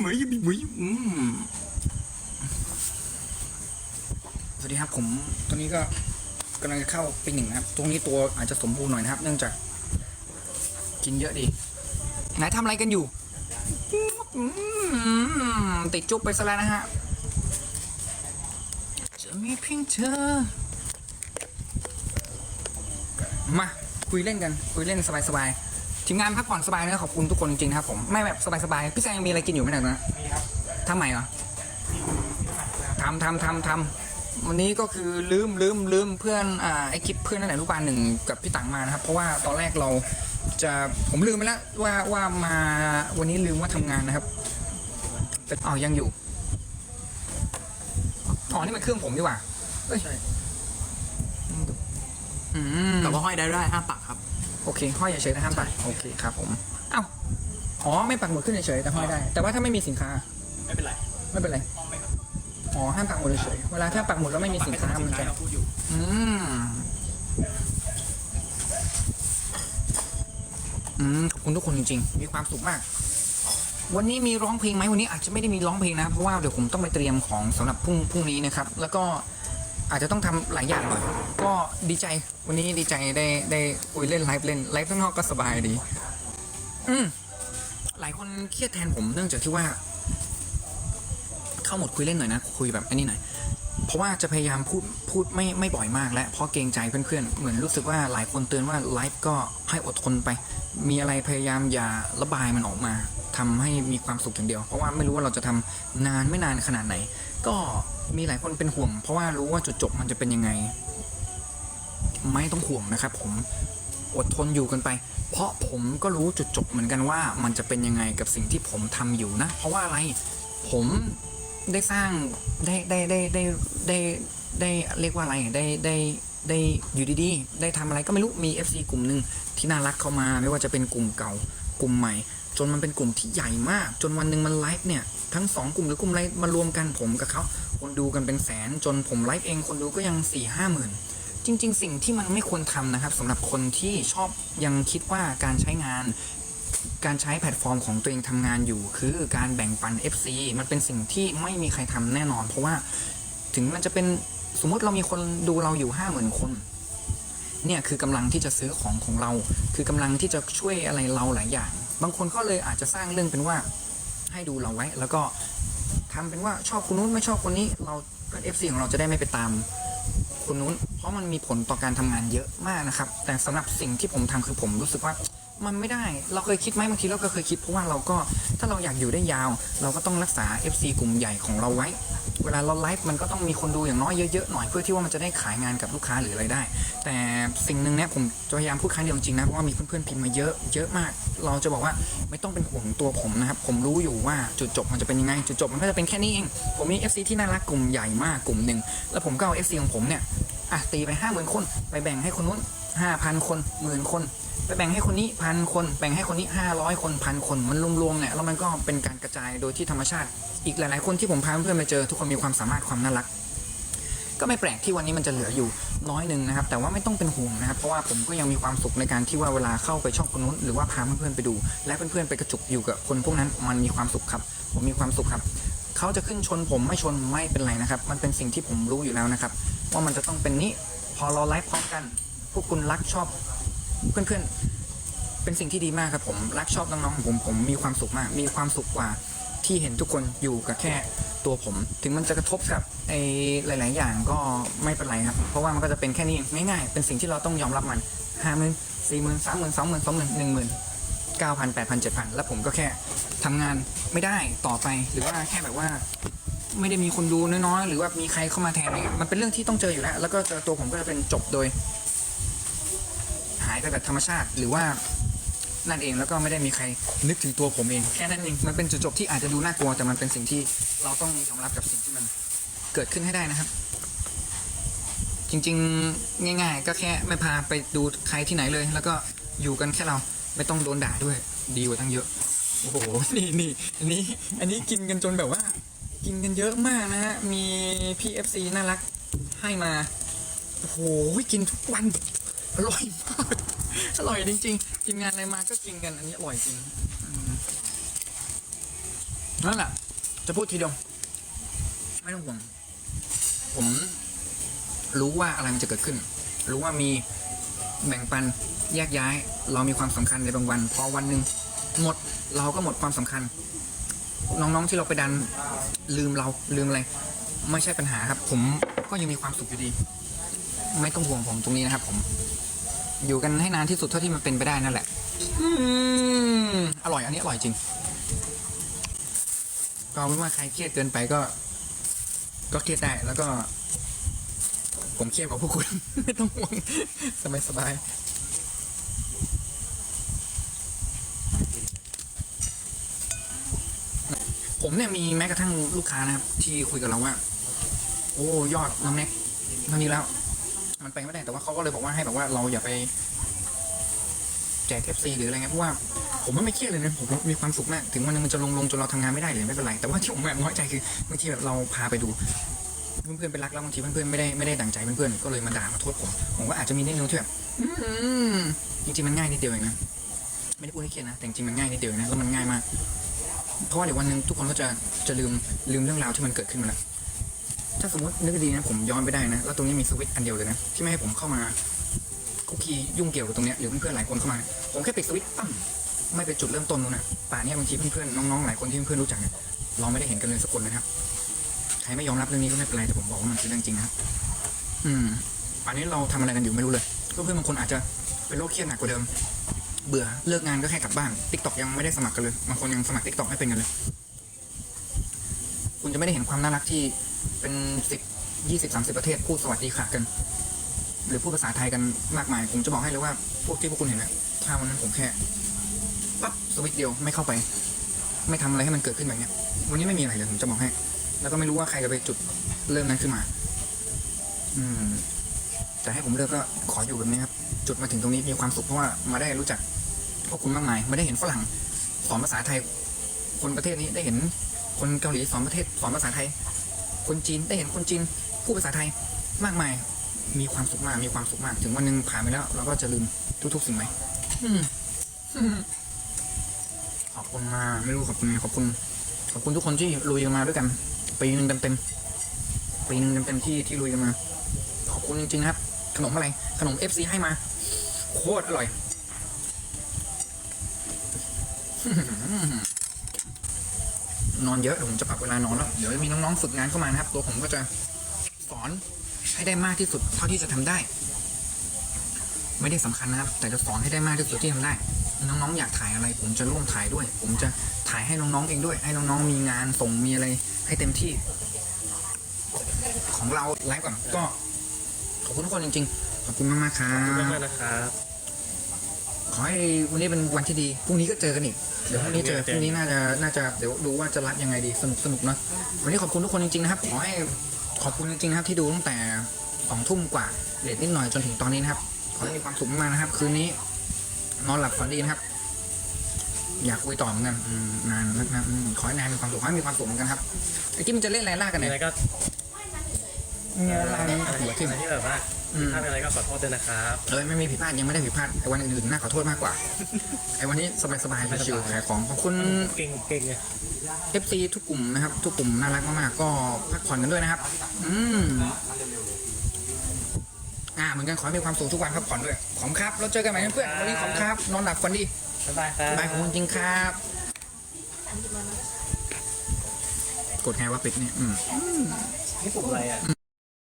เหมยบีเหมยอืมสวัสดีครับผมตอนนี้ก็กำลังจะเข้าปีหนึ่งนะครับ ตรงนี้ตัวอาจจะสมบูรณ์หน่อยนะครับ เนื่องจาก กินเยอะดีไหนทำอะไรกันอยู่ติดจุ๊บไปซะแล้วนะฮะจะมีเพียงเธอมาคุยเล่นกัน คุยเล่นสบายๆ ทีมงานพักผ่อนสบายนะขอบคุณทุกคนจริงๆนะครับผมไม่แบบสบายๆพี่แซงยังมีอะไรกินอยู่ไหมเนี่ยนะมีครับทำไมเหรอทำทำทำทำวันนี้ก็คือลืมลืมลืมเพื่อนอ่าไอคลิปเพื่อนนั่นแหละลูกบาลหนึ่งกับพี่ตังมานะครับ เพราะว่าตอนแรกเราจะผมลืมไปแล้วว่าว่ามาวันนี้ลืมว่าทำงานนะครับแต่อ๋อยังอยู่อ๋อนี่มันเครื่องผมดีกว่าเอ้ยใช่อืมแต่ว่าห้อยได้ได้ห้ามปักครับ โอเคห้อยเฉยๆนะห้ามปักโอเคครับผมเอ้าอ๋อไม่ปักหมุดขึ้นเฉยๆแต่ห้อยได้ แต่ว่าถ้าไม่มีสินค้าไม่เป็นไรไม่เป็นไรห้องไหมครับอ๋อห้ามปักหมุดเฉยๆเวลาถ้าปักหมุดแล้วไม่มีสินค้าปักมันให้จะเราพูดอยู่อืมอืมขอบคุณทุกคนจริงๆ มีความสุขมาก วันนี้มีร้องเพลงไหมวันนี้อาจจะไม่ได้มีร้องเพลงนะ เพราะว่าเดี๋ยวผมต้องไปเตรียมของสำหรับพรุ่งพรุ่งนี้นะครับ แล้วก็ อาจจะต้องทำหลายอย่างหน่อย ก็ดีใจวันนี้ดีใจได้ได้คุยเล่นไลฟ์เล่นไลฟ์ข้างนอกก็สบายดี อืมหลายคนเครียดแทนผมเนื่องจากที่ว่า เข้าหมดคุยเล่นหน่อยนะคุยแบบอันนี้หน่อยเพราะว่าจะพยายามพูดพูดไม่ไม่บ่อยมาก และเพราะเกรงใจเพื่อนๆเหมือนรู้สึกว่าหลายคนเตือนว่าไลฟ์ก็ให้อดทนไป มีอะไรพยายามอย่าระบายมันออกมาทำให้มีความสุขอย่างเดียว เพราะว่าไม่รู้ว่าเราจะทำนานไม่นานขนาดไหน ก็ มีหลายคนเป็นห่วง เพราะว่ารู้ว่าจุดจบมันจะเป็นยังไง ไม่ต้องห่วงนะครับผมอดทนอยู่กันไป เพราะผมก็รู้จุดจบเหมือนกันว่ามันจะเป็นยังไงกับสิ่งที่ผมทำอยู่นะ เพราะว่าอะไรผมได้สร้างได้ได้ได้ได้ได้ได้เรียกว่าอะไรได้ได้ได้อยู่ดีๆ ได้ทำอะไรก็ไม่รู้มี FC กลุ่มหนึ่งที่น่ารักเข้ามาไม่ว่าจะเป็นกลุ่มเก่ากลุ่มใหม่ จนมันเป็นกลุ่มที่ใหญ่มาก จนวันหนึ่งมันไลฟ์เนี่ย ทั้งสองกลุ่มหรือกลุ่มไลฟ์มารวมกันผมกับเขาคนดูกันเป็นแสน จนผมไลฟ์เองคนดูก็ยังสี่ห้าหมื่นจริง ๆ สิ่งที่มันไม่ควรทำนะครับสำหรับคนที่ชอบยังคิดว่าการใช้งาน การใช้แพลตฟอร์มของตัวเองทำงานอยู่ คือการแบ่งปัน FC มันเป็นสิ่งที่ไม่มีใครทำแน่นอน เพราะว่าถึงมันจะเป็นสมมติเรามีคนดูเราอยู่ห้าหมื่นคนเนี่ยคือกำลังที่จะซื้อของของเรา คือกำลังที่จะช่วยอะไรเราหลายอย่าง บางคนก็เลยอาจจะสร้างเรื่องเป็นว่าให้ดูเราไว้ แล้วก็ทำเป็นว่าชอบคนนู้นไม่ชอบคนนี้ เราเพื่อน FC ของเราจะได้ไม่ไปตามคนนู้น เพราะมันมีผลต่อการทำงานเยอะมากนะครับ แต่สำหรับสิ่งที่ผมทำคือผมรู้สึกว่ามันไม่ได้ เราเคยคิดไหมบางทีเราก็เคยคิดเพราะว่าเราก็ถ้าเราอยากอยู่ได้ยาว เราก็ต้องรักษา FC กลุ่มใหญ่ของเราไว้ เวลาเราไลฟ์มันก็ต้องมีคนดูอย่างน้อยเยอะๆหน่อยเพื่อที่ว่ามันจะได้ขายงานกับลูกค้าหรืออะไรได้ แต่สิ่งหนึ่งเนี่ยผมจะพยายามพูดครั้งเดียวจริงนะเพราะว่ามีเพื่อนๆพิมพ์มาเยอะเยอะมาก เราจะบอกว่าไม่ต้องเป็นห่วงตัวผมนะครับ ผมรู้อยู่ว่าจุดจบมันจะเป็นยังไง จุดจบมันก็จะเป็นแค่นี้เอง ผมมี FC ที่น่ารักกลุ่มใหญ่มากกลุ่มหนึ่งแล้วผมก็เอา FC ของผมเนี่ยอะตีไปห้าหมื่นคนไปแบ่งให้คนนู้นห้าพันคนหมื่นคนไปแบ่งให้คนนี้พันคนแบ่งให้คนนี้ห้าร้อยคนพันคนมันรวมๆเนี่ยแล้วมันก็เป็นการกระจายโดยที่ธรรมชาติ อีกหลายๆคนที่ผมพาเพื่อนมาเจอ ทุกคนมีความสามารถความน่ารัก ก็ไม่แปลกที่วันนี้มันจะเหลืออยู่น้อยหนึ่งนะครับแต่ว่าไม่ต้องเป็นห่วงนะครับเพราะว่าผมก็ยังมีความสุขในการที่ว่าเวลาเข้าไปช่องคนนู้นหรือว่าพาเพื่อนๆไปดู และเพื่อนๆไปกระจุกอยู่กับคนพวกนั้นมันมีความสุขครับ ผมมีความสุขครับเขาจะขึ้นชนผมไม่ชนไม่เป็นไรนะครับ มันเป็นสิ่งที่ผมรู้อยู่แล้วนะครับว่ามันจะต้องเป็นนี้พอเราไลฟ์พร้อมกัน พวกคุณรักชอบเพื่อนๆเป็นสิ่งที่ดีมากครับผมรักชอบน้องๆของผมผมมีความสุขมาก มีความสุขกว่า ที่เห็นทุกคนอยู่กับแค่ตัวผม ถึงมันจะกระทบกับไอ้หลาย ๆ อย่างก็ไม่เป็นไรครับ เพราะว่ามันก็จะเป็นแค่นี้ง่ายๆเป็นสิ่งที่เราต้องยอมรับมันห้าหมื่นสี่หมื่นสามหมื่นสองหมื่นสองหมื่นหนึ่งหมื่นเก้าพันแปดพันเจ็ดพันแล้วผมก็แค่ทำงานไม่ได้ต่อไปหรือว่าแค่แบบว่าไม่ได้มีคนดูน้อยๆ หรือว่ามีใครเข้ามาแทนเงี้ยมันเป็นเรื่องที่ต้องเจออยู่แล้ว แล้วก็ตัวผมก็จะเป็นจบโดย หายไปแบบธรรมชาติ หรือว่า นั่นเองแล้วก็ไม่ได้มีใครนึกถึงตัวผมเองแค่นั้นเองมันเป็นจุดจบที่อาจจะดูน่ากลัวแต่มันเป็นสิ่งที่เราต้องยอมรับกับสิ่งที่มันเกิดขึ้นให้ได้นะครับ จริงๆง่าย ๆ ก็แค่ไม่พาไปดูใครที่ไหนเลย แล้วก็อยู่กันแค่เราไม่ต้องโดนด่าด้วย ดีกว่าตั้งเยอะโอ้โหนี่นี่อันนี้อันนี้กินกันจนแบบว่า กินกันเยอะมากนะฮะมีพี่เอฟซีน่ารักให้มาโอ้โหกินทุกวันอร่อยมาก อร่อยจริงๆทีมงานอะไรมาก็กินกันอันนี้อร่อยจริงนั่นแหละจะพูดทีเดียวไม่ต้องห่วงผมรู้ว่าอะไรมันจะเกิดขึ้น รู้ว่ามีแบ่งปันแยกย้าย เรามีความสำคัญในบางวัน พอวันหนึ่งหมดเราก็หมดความสำคัญ น้องๆที่เราไปดันลืมเราลืมอะไร ไม่ใช่ปัญหาครับ ผมก็ยังมีความสุขอยู่ดี ไม่ต้องห่วงผมตรงนี้นะครับผม อยู่กันให้นานที่สุดเท่าที่มันเป็นไปได้นั่นแหละ อืมอร่อยอันนี้อร่อยจริง ก็เอาเป็นว่าใครเครียดเกินไปก็ ก็เครียดได้แล้วก็ ผมเครียดกว่าพวกคุณ ไม่ต้องห่วงสบายสบายผมเนี่ยมีแม้กระทั่งลูกค้านะครับ ที่คุยกับเราว่า โอ้ยอดน้องเน็กเท่านี้แล้ว มันไปไม่ได้แต่ว่าเขาก็เลยบอกว่าให้แบบว่าเราอย่าไปแจกเอฟซีหรืออะไรเงี้ยเพราะว่าผมว่ไม่เครียดเลยนะผมมีความสุขมากถึงวันนึงมันจะลงลงจนเราทำงานไม่ได้เลยไม่เป็นไรแต่ว่าที่ผมแบบน้อยใจคือบางทีแบบเราพาไปดูเพื่อนๆไปรักแล้วบางทีเพื่อนๆไม่ได้ไม่ได้ดั่งใจเพื่อนๆก็เลยมาด่ามาโทษผมผมก็อาจจะมีนิดนึงที่แบบจริงๆมันง่ายนิดเดียวเองนะไม่ได้พูดให้เครียดนะแต่จริงๆมันง่ายนิดเดียวนะแล้วมันง่ายมากเพราะว่าเดี๋ยววันหนึ่งทุกคนก็จะจะลืมลืมเรื่องราวที่มันเกิดขึ้นมาแล้ว ถ้าสมมตินึกดีนะผมย้อนไปได้นะ แล้วตรงนี้มีสวิตช์อันเดียวเลยนะ ที่ไม่ให้ผมเข้ามาคุกคียุ่งเกี่ยวกับตรงเนี้ยหรือเพื่อนๆหลายคนเข้ามา ผมแค่ปิดสวิตช์ปั้มไม่เป็นจุดเริ่มต้นนู้นน่ะป่านี้บางทีเพื่อนๆน้องๆหลายคนที่เพื่อนๆรู้จักเนี่ยเราไม่ได้เห็นกันเลยสักคนนะครับใครไม่ยอมรับเรื่องนี้ก็ไม่เป็นไรแต่ผมบอกว่ามันคือเรื่องจริงนะครับอืมป่านนี้เราทำอะไรกันอยู่ไม่รู้เลยเพื่อนๆบางคนอาจจะเป็นโรคเครียดหนักกว่าเดิม เบื่อเลิกงานก็แค่กลับบ้านทิกตอกยังไม่ได้สมัครกันเลยบางคนยังสมัครทิกตอกไม่เป็นกันเลย คุณจะไม่ได้เห็นความน่ารักที่ เป็นสิบยี่สิบสามสิบประเทศพูดสวัสดีค่ะกัน หรือพูดภาษาไทยกันมากมาย ผมจะบอกให้เลยว่าพวกที่พวกคุณเห็นนะถ้าวันนั้นผมแค่ปั๊บสวิตช์เดียวไม่เข้าไป ไม่ทำอะไรให้มันเกิดขึ้นแบบเนี้ย วันนี้ไม่มีอะไรเลยผมจะบอกให้ แล้วก็ไม่รู้ว่าใครจะไปจุดเริ่มนั้นขึ้นมา อืม แต่ให้ผมเลิกก็ขออยู่แบบนี้ครับ จุดมาถึงตรงนี้มีความสุขเพราะว่ามาได้รู้จักพวกคุณมากมายไม่ได้เห็นฝรั่งสอนภาษาไทย คนประเทศนี้ได้เห็นคนเกาหลีสอนประเทศสอนภาษาไทย คนจีนได้เห็นคนจีนพูดภาษาไทยมากมาย มีความสุขมาก มีความสุขมาก ถึงวันหนึ่งผ่านไปแล้ว เราก็จะลืมทุกๆสิ่งไปอืมอืมขอบคุณมากไม่รู้ขอบคุณไงขอบคุณ ขอบคุณทุกคนที่ลุยกันมาด้วยกันปีหนึ่งเต็มๆปีหนึ่งเต็มๆที่ที่ลุยกันมา ขอบคุณจริงๆนะครับ ขนมอะไร ขนม FC ให้มา โคตรอร่อย นอนเยอะเดี๋ยวผมจะปรับเวลานอนแล้วเดี๋ยวจะมีน้องๆฝึกงานเข้ามานะครับ ตัวผมก็จะสอนให้ได้มากที่สุดเท่าที่จะทำได้ ไม่ได้สำคัญนะครับ แต่จะสอนให้ได้มากที่สุดที่ทำได้ น้องๆอยากถ่ายอะไร ผมจะร่วมถ่ายด้วย ผมจะถ่ายให้น้องๆเองด้วย ให้น้องๆมีงานส่งมีอะไรให้เต็มที่ ของเราไลฟ์ก่อนก็ขอบคุณทุกคนจริง ๆ ขอบคุณมากๆครัขอบคุณบมากๆนะครับขอให้วันนี้เป็นวันที่ดีพรุ่งนี้ก็เจอกันอีก เดี๋ยวพรุ่งนี้เจอพรุ่งนี้น่าจะน่าจะเดี๋ยวดูว่าจะรับยังไงดีสนุกสนุกเนอะวันนี้ขอบคุณทุกคนจริงๆนะครับขอให้ขอบคุณจริงๆนะครับที่ดูตั้งแต่สองทุ่มกว่าเลทนิดหน่อยจนถึงตอนนี้นะครับ ขอให้มีความสุขมากๆนะครับ คืนนี้ นอนหลับฝันดีนะครับ อยากคุยต่อเหมือนกันอืมนานมากๆอืมขอให้นายมีความสุขขอให้มีความสุขเหมือนกันครับไอ้กี้มันจะเล่นอะไรล่ากันมีเนี่อะไรยก็มีอะไรอะไรหัวทิ่มที่แบบว่า อืมถ้าเป็นอะไรก็ขอโทษด้วยนะครับเอ้ยไม่มีผิดพลาดยังไม่ได้ผิดพลาดไอ้วันอื่นๆน่าขอโทษมากกว่าไอ้วันนี้สบายๆชิวๆขายของขอบคุณเก่งเก่งไง FC ทุกกลุ่มนะครับ ทุกกลุ่มน่ารักมากๆก็พักผ่อนกันด้วยนะครับ อืมอ่าเหมือนกันขอให้มีความสุขทุกวันพักผ่อนด้วยขอบคุณครับแล้วเจอกันใหม่เพื่อนๆวันนี้ขอบคุณครับ นอนหลับฝันดีบ๊ายบายครับบายของคุณจริงครับกดไงว่าปิดเนี่ยอืมนี่ปุ่มอะไรอะ